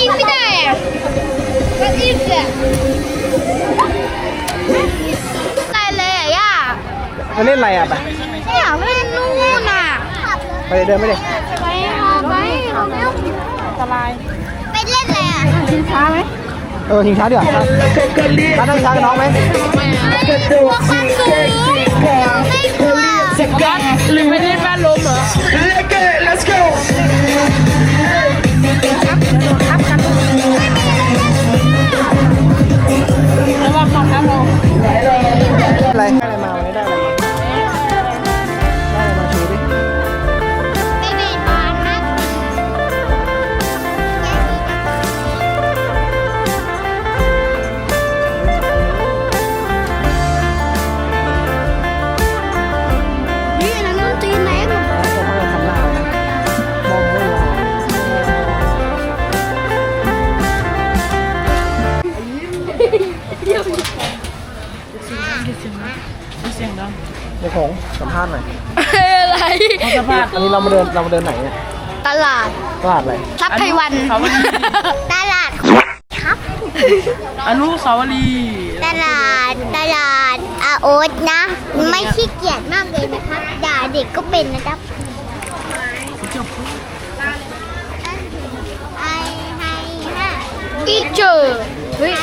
ยิงไม่ได้อะมันอีกอะตายเลยอะย่ามาเล่นอะไรอะไปไม่อยากเล่นนู่นน่ะไปเดินไม่ได้ไปเอาไปเอาเร็วอันตรายไปเล่นอะไรอะชิงช้าไหมเออชิงช้าดีกว่าร้านนั่งช้ากับน้องไหมกลัวความสูง เสียงดังในของสัมภาษณ์หน่อยอะไรเขาจะพาดอันนี้เรามาเดินเรามาเดินไหนเนี่ยตลาดตลาดอะไรทับไพวันเขาวันตลาดครับอนุสาวรีย์ตลาดตลาดอาโอ๊ตนะ ไม่ขี้เกียจมากเลยนะครับด่าเด็กก็เป็นนะครับไอไฮฮะอีเจอเฮ้ย